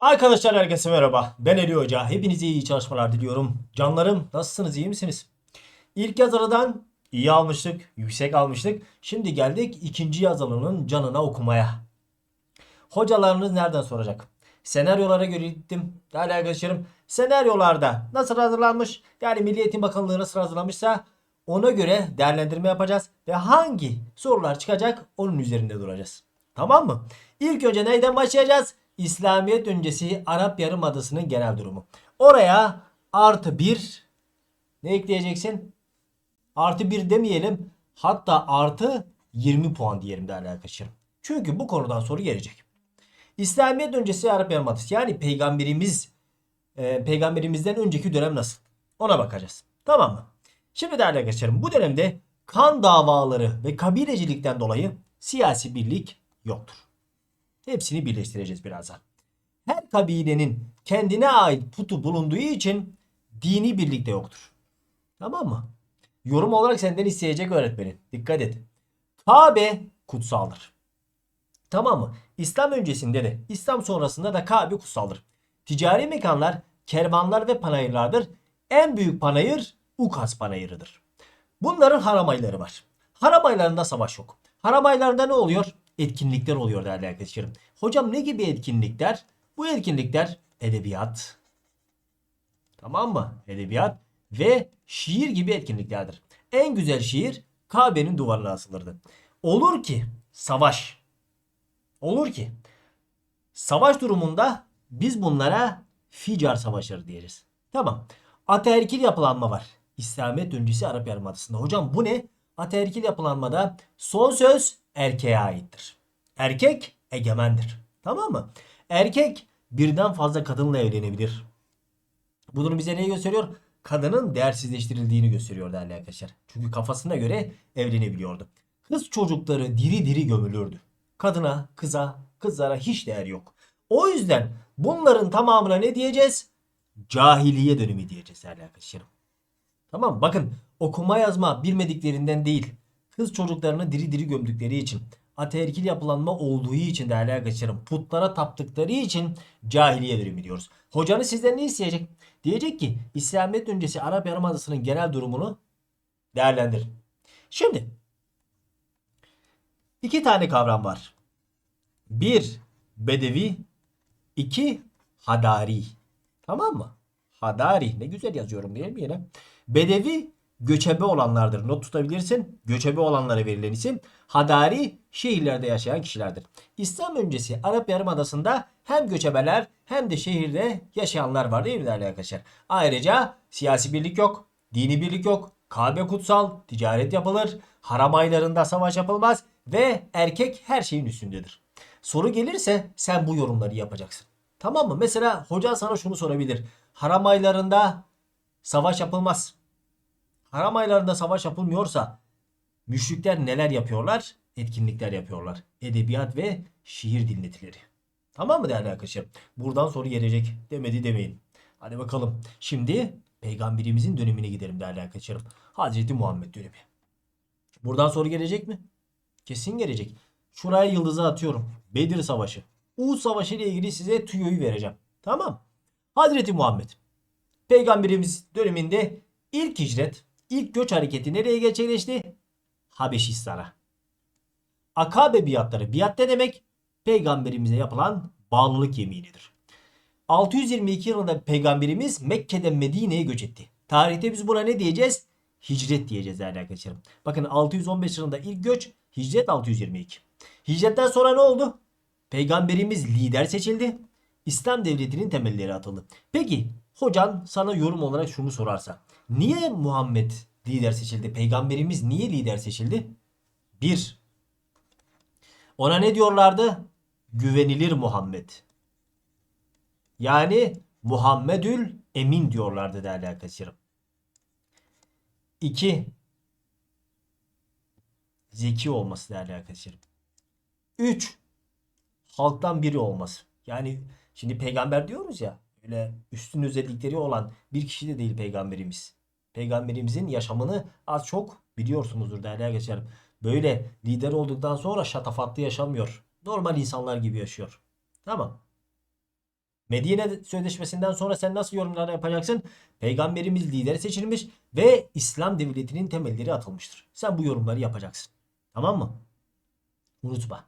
Arkadaşlar herkese merhaba. Ben Eli Hoca. Hepinize iyi çalışmalar diliyorum. Canlarım nasılsınız iyi misiniz? İlk yazılıdan iyi almıştık, yüksek almıştık. Şimdi geldik ikinci yazılının canına okumaya. Hocalarınız nereden soracak? Senaryolara göre gittim. Değerli arkadaşlarım senaryolarda nasıl hazırlanmış? Yani Milli Eğitim Bakanlığı nasıl hazırlamışsa ona göre değerlendirme yapacağız. Ve hangi sorular çıkacak onun üzerinde duracağız. Tamam mı? İlk önce neyden başlayacağız? İslamiyet öncesi Arap Yarımadası'nın genel durumu. Oraya artı bir ne ekleyeceksin? Artı bir demeyelim. Hatta artı 20 puan diyelim değerli arkadaşlarım. Çünkü bu konudan soru gelecek. İslamiyet öncesi Arap Yarımadası yani peygamberimiz e, peygamberimizden önceki dönem nasıl? Ona bakacağız. Tamam mı? Şimdi değerli arkadaşlarım bu dönemde kan davaları ve kabilecilikten dolayı siyasi birlik yoktur. Hepsini birleştireceğiz birazdan. Her kabilenin kendine ait putu bulunduğu için dini birlik de yoktur. Tamam mı? Yorum olarak senden isteyecek öğretmenin. Dikkat et. Kabe kutsaldır. Tamam mı? İslam öncesinde de İslam sonrasında da Kabe kutsaldır. Ticari mekanlar, kervanlar ve panayırlardır. En büyük panayır Ukas panayırıdır. Bunların haram ayları var. Haram aylarında savaş yok. Haram aylarında ne oluyor? Etkinlikler oluyor değerli arkadaşlarım. Hocam ne gibi etkinlikler? Bu etkinlikler edebiyat. Tamam mı? Edebiyat ve şiir gibi etkinliklerdir. En güzel şiir Kabe'nin duvarına asılırdı. Olur ki savaş. Olur ki savaş durumunda biz bunlara Ficar savaşları diyeriz. Tamam. Ataerkil yapılanma var. İslamiyet öncesi Arap Yarımadası'nda. Hocam bu ne? Ataerkil yapılanmada son söz erkeğe aittir. Erkek egemendir. Tamam mı? Erkek birden fazla kadınla evlenebilir. Bu durum bize neyi gösteriyor? Kadının değersizleştirildiğini gösteriyor değerli arkadaşlar. Çünkü kafasına göre evlenebiliyordu. Kız çocukları diri diri gömülürdü. Kadına, kıza, kızlara hiç değer yok. O yüzden bunların tamamına ne diyeceğiz? Cahiliye dönemi diyeceğiz değerli arkadaşlarım. Tamam? Bakın okuma yazma bilmediklerinden değil. Kız çocuklarını diri diri gömdükleri için. Ataerkil yapılanma olduğu için değerli arkadaşlarım. Putlara taptıkları için cahiliye dönemi diyoruz. Hocanız sizden ne isteyecek? Diyecek ki İslamiyet öncesi Arap Yarımadası'nın genel durumunu değerlendirin. Şimdi iki tane kavram var. Bir Bedevi, iki Hadari. Tamam mı? Hadari. Ne güzel yazıyorum değil yine? Bedevi göçebe olanlardır. Not tutabilirsin. Göçebe olanlara verilen isim. Hadari şehirlerde yaşayan kişilerdir. İslam öncesi Arap Yarımadası'nda hem göçebeler hem de şehirde yaşayanlar var değil mi değerli arkadaşlar? Ayrıca siyasi birlik yok. Dini birlik yok. Kabe kutsal. Ticaret yapılır. Haram aylarında savaş yapılmaz. Ve erkek her şeyin üstündedir. Soru gelirse sen bu yorumları yapacaksın. Tamam mı? Mesela hoca sana şunu sorabilir. Haram aylarında savaş yapılmaz. Haram aylarında savaş yapılmıyorsa müşrikler neler yapıyorlar? Etkinlikler yapıyorlar. Edebiyat ve şiir dinletileri. Tamam mı değerli arkadaşlar? Buradan soru gelecek demedi demeyin. Hadi bakalım. Şimdi peygamberimizin dönemine gidelim değerli arkadaşlarım. Hazreti Muhammed dönemi. Buradan soru gelecek mi? Kesin gelecek. Şuraya yıldızı atıyorum. Bedir Savaşı. Uhud Savaşı ile ilgili size tüyoyu vereceğim. Tamam. Hazreti Muhammed. Peygamberimiz döneminde ilk hicret, ilk göç hareketi nereye gerçekleşti? Habeşistan'a. Akabe biatları. Biat ne demek? Peygamberimize yapılan bağlılık yeminidir. 622 yılında peygamberimiz Mekke'den Medine'ye göç etti. Tarihte biz buna ne diyeceğiz? Hicret diyeceğiz değerli arkadaşlarım. Bakın 615 yılında ilk göç, hicret 622. Hicretten sonra ne oldu? Peygamberimiz lider seçildi. İslam devletinin temelleri atıldı. Peki hocan sana yorum olarak şunu sorarsa. Niye Muhammed lider seçildi? Peygamberimiz niye lider seçildi? Bir. Ona ne diyorlardı? Güvenilir Muhammed. Yani Muhammedül Emin diyorlardı değerli arkadaşlarım. 2. Zeki olması değerli arkadaşlarım. 3. Halktan biri olması. Yani şimdi peygamber diyoruz ya öyle üstün özellikleri olan bir kişi de değil peygamberimiz. Peygamberimizin yaşamını az çok biliyorsunuzdur değerli arkadaşlarım. Böyle lider olduktan sonra şatafatlı yaşamıyor. Normal insanlar gibi yaşıyor. Tamam. Medine Sözleşmesi'nden sonra sen nasıl yorumlar yapacaksın? Peygamberimiz lider seçilmiş ve İslam devletinin temelleri atılmıştır. Sen bu yorumları yapacaksın. Tamam mı? Unutma.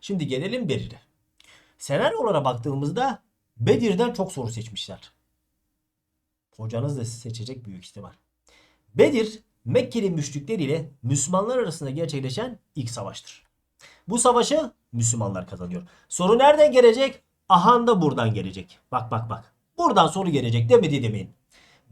Şimdi gelelim Bedir'e. Senaryolara baktığımızda Bedir'den çok soru seçmişler. Hocanız da seçecek büyük ihtimal. Bedir, Mekkeli müşrikler ile Müslümanlar arasında gerçekleşen ilk savaştır. Bu savaşı Müslümanlar kazanıyor. Soru nereden gelecek? Ahan da buradan gelecek. Bak bak bak. Buradan soru gelecek demedi demeyin.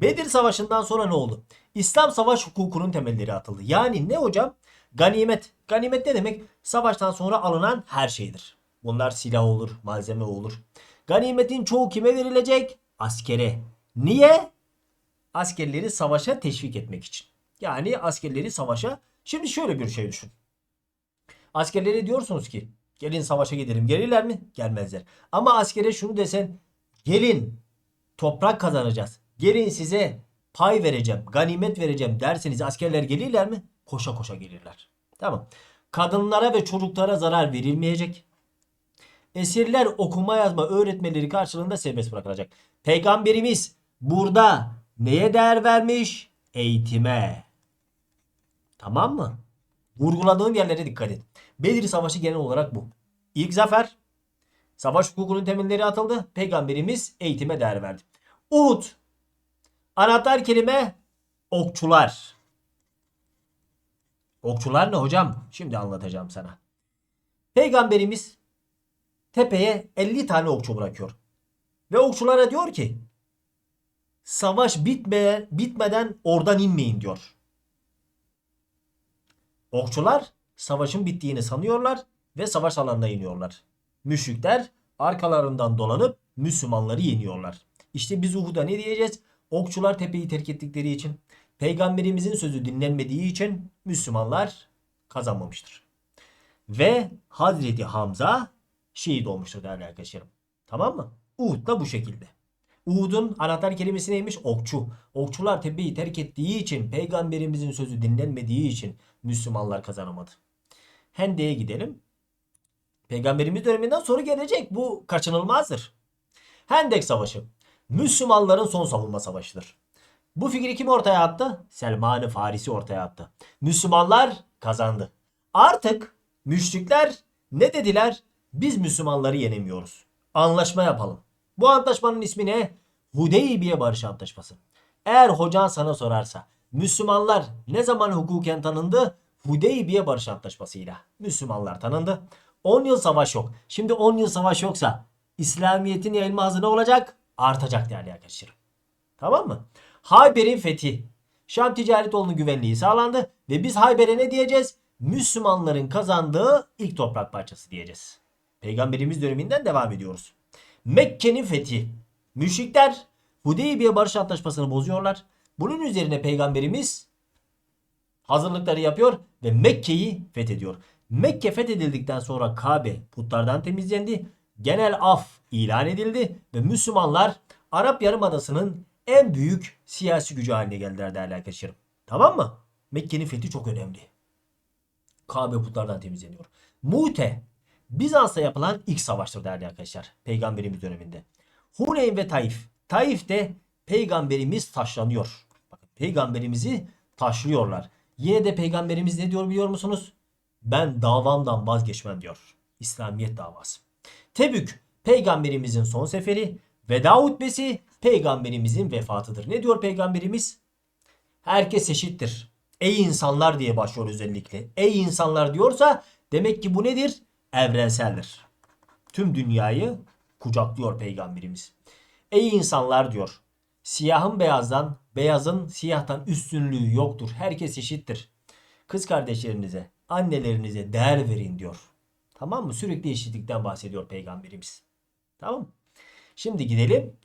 Bedir Savaşı'ndan sonra ne oldu? İslam savaş hukukunun temelleri atıldı. Yani ne hocam? Ganimet. Ganimet ne demek? Savaştan sonra alınan her şeydir. Bunlar silah olur, malzeme olur. Ganimetin çoğu kime verilecek? Askere. Niye? Askerleri savaşa teşvik etmek için. Yani askerleri savaşa. Şimdi şöyle bir şey düşün. Askerlere diyorsunuz ki gelin savaşa gidelim. Gelirler mi? Gelmezler. Ama askere şunu desen gelin toprak kazanacağız. Gelin size pay vereceğim, ganimet vereceğim derseniz askerler gelirler mi? Koşa koşa gelirler. Tamam. Kadınlara ve çocuklara zarar verilmeyecek. Esirler okuma yazma öğretmeleri karşılığında serbest bırakılacak. Peygamberimiz burada neye değer vermiş? Eğitime. Tamam mı? Vurguladığım yerlere dikkat et. Bedir Savaşı genel olarak bu. İlk zafer. Savaş hukukunun temelleri atıldı. Peygamberimiz eğitime değer verdi. Uhud. Anahtar kelime okçular. Okçular ne hocam? Şimdi anlatacağım sana. Peygamberimiz tepeye 50 tane okçu bırakıyor. Ve okçulara diyor ki savaş bitme, bitmeden oradan inmeyin diyor. Okçular savaşın bittiğini sanıyorlar ve savaş alanına iniyorlar. Müşrikler arkalarından dolanıp Müslümanları yeniyorlar. İşte biz Uhud'a ne diyeceğiz? Okçular tepeyi terk ettikleri için, peygamberimizin sözü dinlenmediği için Müslümanlar kazanmamıştır. Ve Hazreti Hamza şehit olmuştur değerli arkadaşlarım. Tamam mı? Uhud da bu şekilde. Uhud'un anahtar kelimesi neymiş? Okçu. Okçular tepeyi terk ettiği için, peygamberimizin sözü dinlenmediği için Müslümanlar kazanamadı. Hendek'e gidelim. Peygamberimiz döneminden sonra gelecek. Bu kaçınılmazdır. Hendek Savaşı. Müslümanların son savunma savaşıdır. Bu fikri kim ortaya attı? Selman-ı Farisi ortaya attı. Müslümanlar kazandı. Artık müşrikler ne dediler? Biz Müslümanları yenemiyoruz. Anlaşma yapalım. Bu antlaşmanın ismi ne? Hudeybiye Barış Antlaşması. Eğer hocan sana sorarsa Müslümanlar ne zaman hukuken tanındı? Hudeybiye Barış Antlaşması'yla. Müslümanlar tanındı. 10 yıl savaş yok. Şimdi 10 yıl savaş yoksa İslamiyet'in yayılma hızı ne olacak? Artacak değerli arkadaşlarım. Tamam mı? Hayber'in fethi. Şam ticaret yolunun güvenliği sağlandı ve biz Hayber'e ne diyeceğiz? Müslümanların kazandığı ilk toprak parçası diyeceğiz. Peygamberimiz döneminden devam ediyoruz. Mekke'nin fethi. Müşrikler Hudeybiye Barış Antlaşması'nı bozuyorlar. Bunun üzerine peygamberimiz hazırlıkları yapıyor ve Mekke'yi fethediyor. Mekke fethedildikten sonra Kabe putlardan temizlendi. Genel af ilan edildi ve Müslümanlar Arap Yarımadası'nın en büyük siyasi gücü haline geldiler değerli arkadaşlarım. Tamam mı? Mekke'nin fethi çok önemli. Kabe putlardan temizleniyor. Mute Bizans'ta yapılan ilk savaştır değerli arkadaşlar. Peygamberimiz döneminde. Huneyn ve Taif. Taif'te peygamberimiz taşlanıyor. Bakın peygamberimizi taşlıyorlar. Yine de peygamberimiz ne diyor biliyor musunuz? Ben davamdan vazgeçmem diyor. İslamiyet davası. Tebük peygamberimizin son seferi. Veda hutbesi peygamberimizin vefatıdır. Ne diyor peygamberimiz? Herkes eşittir. Ey insanlar diye başlıyor özellikle. Ey insanlar diyorsa demek ki bu nedir? Evrenseldir. Tüm dünyayı kucaklıyor peygamberimiz. Ey insanlar diyor. Siyahın beyazdan, beyazın siyahtan üstünlüğü yoktur. Herkes eşittir. Kız kardeşlerinize, annelerinize değer verin diyor. Tamam mı? Sürekli eşitlikten bahsediyor peygamberimiz. Tamam? Şimdi gidelim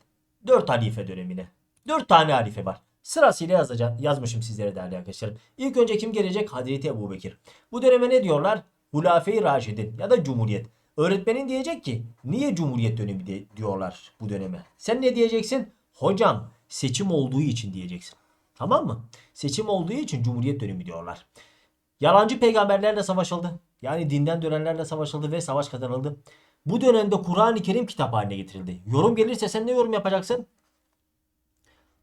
4 halife dönemine. 4 tane halife var. Sırasıyla yazacağım, yazmışım sizlere değerli arkadaşlarım. İlk önce kim gelecek? Hazreti Ebu Bekir. Bu döneme ne diyorlar? Hulafe-i Raşidin ya da Cumhuriyet. Öğretmenin diyecek ki niye Cumhuriyet dönemi de, diyorlar bu döneme? Sen ne diyeceksin? Hocam seçim olduğu için diyeceksin. Tamam mı? Seçim olduğu için Cumhuriyet dönemi diyorlar. Yalancı peygamberlerle savaşıldı. Yani dinden dönenlerle savaşıldı ve savaş kazanıldı. bu dönemde Kur'an-ı Kerim kitap haline getirildi. Yorum gelirse sen ne yorum yapacaksın?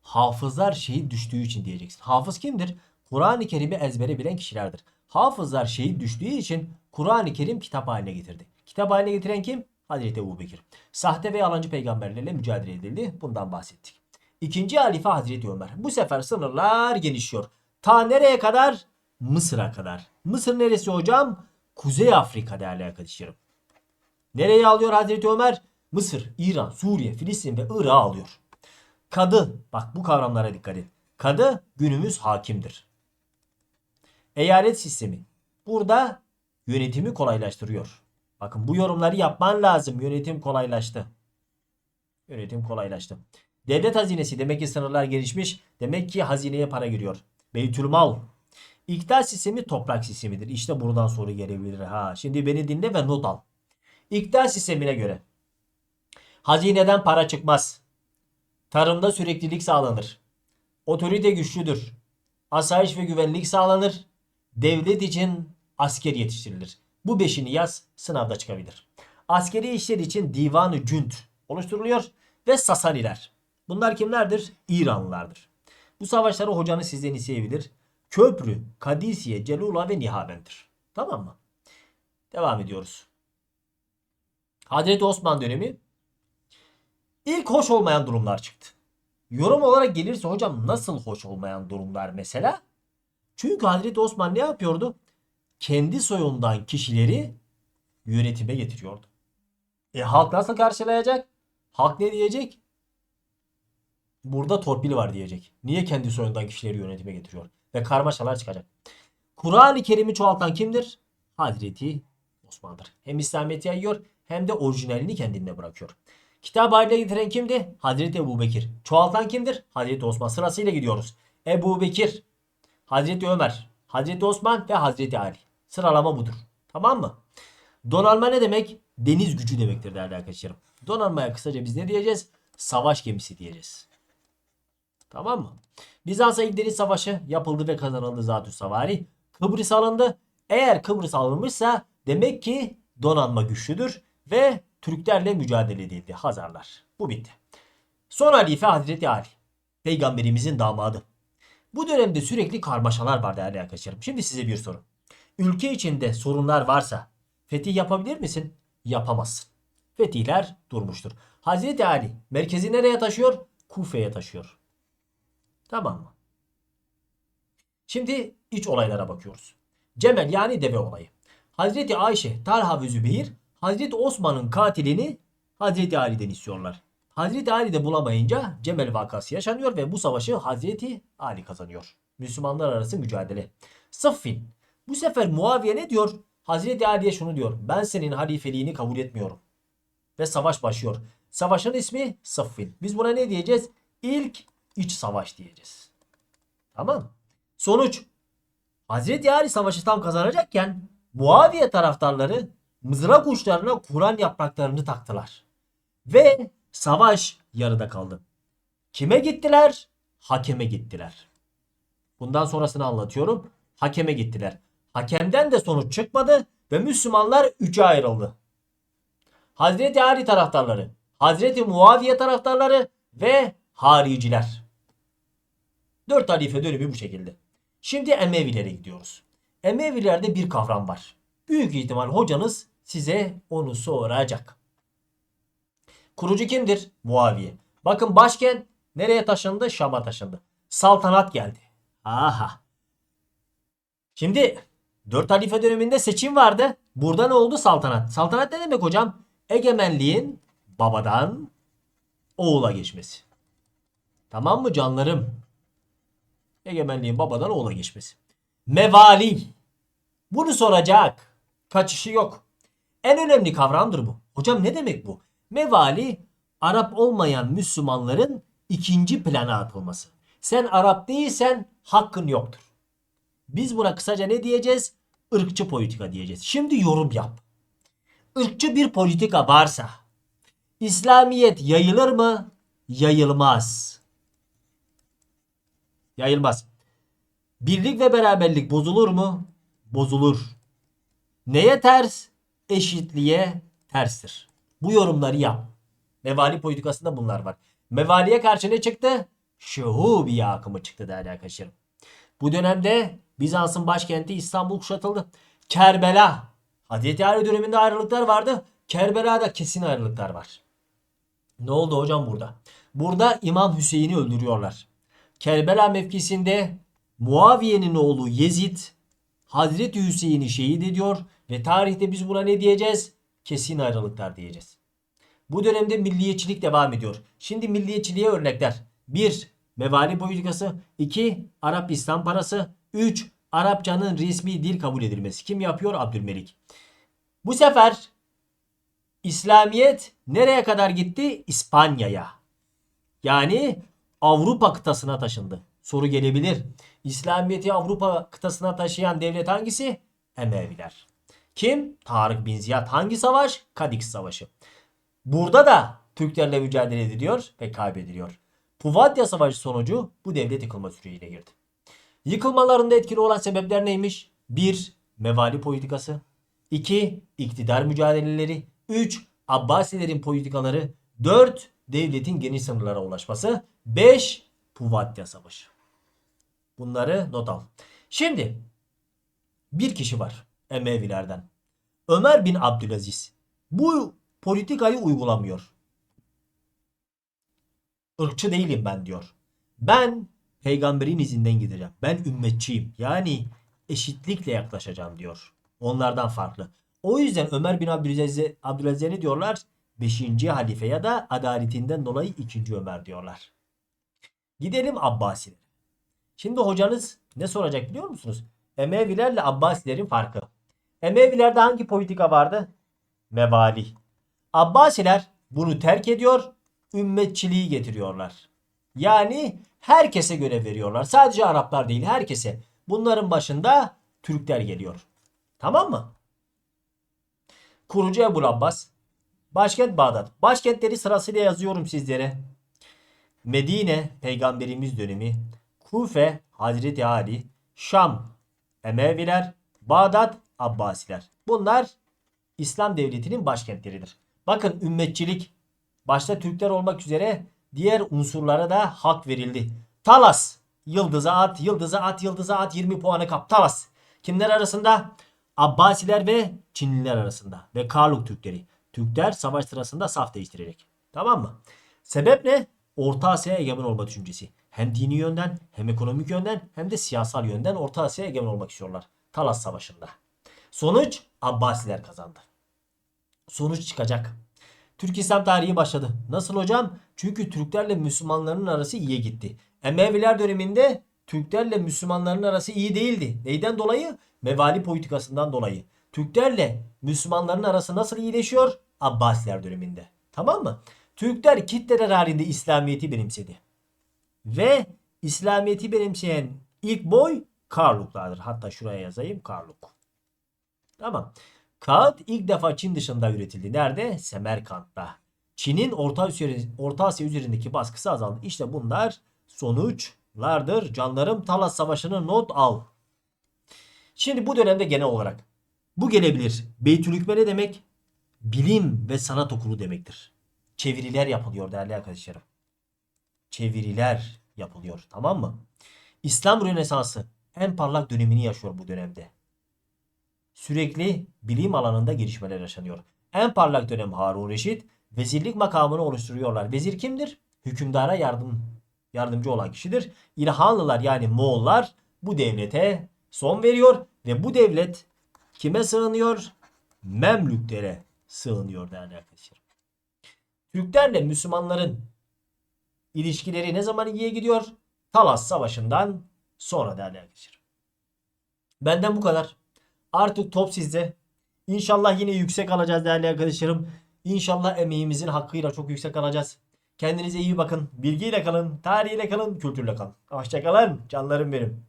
Hafızlar şehit düştüğü için diyeceksin. Hafız kimdir? Kur'an-ı Kerim'i ezbere bilen kişilerdir. Hafızlar şehit düştüğü için Kur'an-ı Kerim kitap haline getirdi. Kitap haline getiren kim? Hazreti Ebu Bekir. Sahte ve yalancı peygamberlerle mücadele edildi. Bundan bahsettik. İkinci halife Hazreti Ömer. Bu sefer sınırlar genişliyor. Ta nereye kadar? Mısır'a kadar. Mısır neresi hocam? Kuzey Afrika değerli arkadaşlarım. Nereye alıyor Hazreti Ömer? Mısır, İran, Suriye, Filistin ve Irak'ı alıyor. Kadı, bak bu kavramlara dikkat et. Kadı günümüz hakimdir. Eyalet sistemi. Burada yönetimi kolaylaştırıyor. Bakın bu yorumları yapman lazım. Yönetim kolaylaştı. Yönetim kolaylaştı. Devlet hazinesi demek ki sınırlar gelişmiş. Demek ki hazineye para giriyor. Beytülmal. İktidar sistemi toprak sistemidir. İşte buradan soru gelebilir. Ha, şimdi beni dinle ve not al. İktidar sistemine göre hazineden para çıkmaz. Tarımda süreklilik sağlanır. Otorite güçlüdür. Asayiş ve güvenlik sağlanır. Devlet için asker yetiştirilir. Bu beşini yaz sınavda çıkabilir. Askeri işler için divanı cünt oluşturuluyor ve Sasaniler. Bunlar kimlerdir? İranlılardır. Bu savaşları hocanız sizden isteyebilir. Köprü, Kadisiye, Celula ve Nihavend'dir. Tamam mı? Devam ediyoruz. Hazreti Osman dönemi ilk hoş olmayan durumlar çıktı. Yorum olarak gelirse hocam nasıl hoş olmayan durumlar mesela? Çünkü Hazreti Osman ne yapıyordu? Kendi soyundan kişileri yönetime getiriyordu. E halk nasıl karşılayacak? Halk ne diyecek? Burada torpili var diyecek. Niye kendi soyundan kişileri yönetime getiriyor? Ve karmaşalar çıkacak. Kur'an-ı Kerim'i çoğaltan kimdir? Hazreti Osman'dır. Hem İslamiyet'i yayıyor hem de orijinalini kendine bırakıyor. Kitap haline getiren kimdi? Hazreti Ebu Bekir. Çoğaltan kimdir? Hazreti Osman. Sırasıyla gidiyoruz. Ebu Bekir, Hazreti Ömer, Hazreti Osman ve Hazreti Ali. Sıralama budur. Tamam mı? Donanma ne demek? Deniz gücü demektir değerli arkadaşlarım. Donanmaya kısaca biz ne diyeceğiz? Savaş gemisi diyeceğiz. Tamam mı? Bizans'a ilk deniz savaşı yapıldı ve kazanıldı zatü savari. Kıbrıs alındı. Eğer Kıbrıs alınmışsa demek ki donanma güçlüdür ve Türklerle mücadele edildi Hazarlar. Bu bitti. Son halife Hazreti Ali. Peygamberimizin damadı. Bu dönemde sürekli karmaşalar var değerli arkadaşlarım. Şimdi size bir soru. Ülke içinde sorunlar varsa fetih yapabilir misin? Yapamazsın. Fetihler durmuştur. Hazreti Ali merkezi nereye taşıyor? Kufe'ye taşıyor. Tamam mı? Şimdi iç olaylara bakıyoruz. Cemel yani deve olayı. Hazreti Ayşe, Talha ve Zübeyir Hazreti Osman'ın katilini Hazreti Ali'den istiyorlar. Hazreti Ali de bulamayınca Cemel vakası yaşanıyor ve bu savaşı Hazreti Ali kazanıyor. Müslümanlar arası mücadele. Sıffin. Bu sefer Muaviye ne diyor? Hazreti Ali'ye şunu diyor. Ben senin halifeliğini kabul etmiyorum. Ve savaş başlıyor. Savaşın ismi Sıffin. Biz buna ne diyeceğiz? İlk iç savaş diyeceğiz. Tamam. Sonuç. Hazreti Ali savaşı tam kazanacakken Muaviye taraftarları mızrak uçlarına Kur'an yapraklarını taktılar. Ve savaş yarıda kaldı. Kime gittiler? Hakeme gittiler. Bundan sonrasını anlatıyorum. Hakeme gittiler. Hakemden de sonuç çıkmadı ve Müslümanlar üçe ayrıldı. Hazreti Ali taraftarları, Hazreti Muaviye taraftarları ve hariciler. Dört halife dönemi bu şekilde. Şimdi Emevilere gidiyoruz. Emevilerde bir kavram var. Büyük ihtimal hocanız size onu soracak. Kurucu kimdir? Muaviye. Bakın başkent nereye taşındı? Şam'a taşındı. Saltanat geldi. Aha. Şimdi 4 halife döneminde seçim vardı. Burada ne oldu? Saltanat. Saltanat ne demek hocam? Egemenliğin babadan oğula geçmesi. Tamam mı canlarım? Egemenliğin babadan oğula geçmesi. Mevali. Bunu soracak. Kaçışı yok. En önemli kavramdır bu. Hocam ne demek bu? Mevali Arap olmayan Müslümanların ikinci plana atılması. Sen Arap değilsen hakkın yoktur. Biz buna kısaca ne diyeceğiz? Irkçı politika diyeceğiz. Şimdi yorum yap. Irkçı bir politika varsa İslamiyet yayılır mı? Yayılmaz. Yayılmaz. Birlik ve beraberlik bozulur mu? Bozulur. Neye ters? Eşitliğe terstir. Bu yorumları yap. Mevali politikasında bunlar var. Mevaliye karşı ne çıktı? Şuhubi akımı çıktı değerli arkadaşlarım. Bu dönemde Bizans'ın başkenti İstanbul kuşatıldı. Kerbela. Hazreti Ali döneminde ayrılıklar vardı. Kerbela'da kesin ayrılıklar var. Ne oldu hocam burada? Burada İmam Hüseyin'i öldürüyorlar. Kerbela mevkisinde Muaviye'nin oğlu Yezid Hazreti Hüseyin'i şehit ediyor ve tarihte biz buna ne diyeceğiz? Kesin ayrılıklar diyeceğiz. Bu dönemde milliyetçilik devam ediyor. Şimdi milliyetçiliğe örnekler. 1. Mevali politikası. 2. Arap İslam parası. 3. Arapçanın resmi dil kabul edilmesi. Kim yapıyor? Abdülmelik. Bu sefer İslamiyet nereye kadar gitti? İspanya'ya. Yani Avrupa kıtasına taşındı. Soru gelebilir. İslamiyet'i Avrupa kıtasına taşıyan devlet hangisi? Emeviler. Kim? Tarık bin Ziyad. Hangi savaş? Kadix Savaşı. Burada da Türklerle mücadele ediliyor ve kaybediliyor. Puvatya Savaşı sonucu bu devlet yıkılma süreciyle girdi. Yıkılmalarında etkili olan sebepler neymiş? 1. Mevali politikası. 2. iktidar mücadeleleri. 3. Abbasilerin politikaları. 4. Devletin geniş sınırlara ulaşması. 5. Puvatya Savaşı. Bunları not al. Şimdi bir kişi var Emevilerden. Ömer bin Abdülaziz. Bu politikayı uygulamıyor. Irkçı değilim ben diyor. Ben peygamberin izinden gideceğim. Ben ümmetçiyim. Yani eşitlikle yaklaşacağım diyor. Onlardan farklı. O yüzden Ömer bin Abdülaziz'e ne diyorlar? Beşinci halife ya da adaletinden dolayı ikinci Ömer diyorlar. Gidelim Abbasilere. Şimdi hocanız ne soracak biliyor musunuz? Emevilerle Abbasilerin farkı. Emevilerde hangi politika vardı? Mevali. Abbasiler bunu terk ediyor, ümmetçiliği getiriyorlar. Yani herkese görev veriyorlar. Sadece Araplar değil, herkese. Bunların başında Türkler geliyor. Tamam mı? Kurucu Ebu Abbas. Başkent Bağdat. Başkentleri sırasıyla yazıyorum sizlere. Medine peygamberimiz dönemi. Kufe Hazreti Ali. Şam Emeviler. Bağdat Abbasiler. Bunlar İslam devletinin başkentleridir. Bakın ümmetçilik başta Türkler olmak üzere diğer unsurlara da hak verildi. Talas yıldıza at, yıldıza at, yıldıza at 20 puanı kap. Talas. Kimler arasında? Abbasiler ve Çinliler arasında ve Karluk Türkleri. Türkler savaş sırasında saf değiştirerek. Tamam mı? Sebep ne? Orta Asya'ya egemen olma düşüncesi. Hem dini yönden hem ekonomik yönden hem de siyasal yönden Orta Asya'ya egemen olmak istiyorlar. Talas Savaşı'nda. Sonuç Abbasiler kazandı. Sonuç çıkacak. Türk İslam tarihi başladı. Nasıl hocam? Çünkü Türklerle Müslümanların arası iyiye gitti. Emeviler döneminde Türklerle Müslümanların arası iyi değildi. Neyden dolayı? Mevali politikasından dolayı. Türklerle Müslümanların arası nasıl iyileşiyor? Abbasiler döneminde. Tamam mı? Türkler kitleler halinde İslamiyet'i benimsedi. Ve İslamiyet'i benimseyen ilk boy Karluklardır. Hatta şuraya yazayım Karluk. Tamam. Kağıt ilk defa Çin dışında üretildi. Nerede? Semerkant'ta. Çin'in Orta Orta Asya üzerindeki baskısı azaldı. İşte bunlar sonuçlardır. Canlarım Talas Savaşı'nı not al. Şimdi bu dönemde genel olarak bu gelebilir. Beytülhükme ne demek? Bilim ve sanat okulu demektir. Çeviriler yapılıyor değerli arkadaşlarım. Çeviriler yapılıyor. Tamam mı? İslam Rönesansı en parlak dönemini yaşıyor bu dönemde. Sürekli bilim alanında gelişmeler yaşanıyor. En parlak dönem Harun Reşit vezirlik makamını oluşturuyorlar. Vezir kimdir? Hükümdara yardım yardımcı olan kişidir. İlhanlılar yani Moğollar bu devlete son veriyor ve bu devlet kime sığınıyor? Memlüklere sığınıyor değerli arkadaşlar. Türklerle Müslümanların ilişkileri ne zaman iyiye gidiyor? Talas Savaşı'ndan sonra değerli arkadaşlar. Benden bu kadar. Artık top sizde. İnşallah yine yüksek alacağız değerli arkadaşlarım. İnşallah emeğimizin hakkıyla çok yüksek alacağız. Kendinize iyi bakın. Bilgiyle kalın, tarihiyle kalın, kültürle kalın. Hoşçakalın canlarım benim.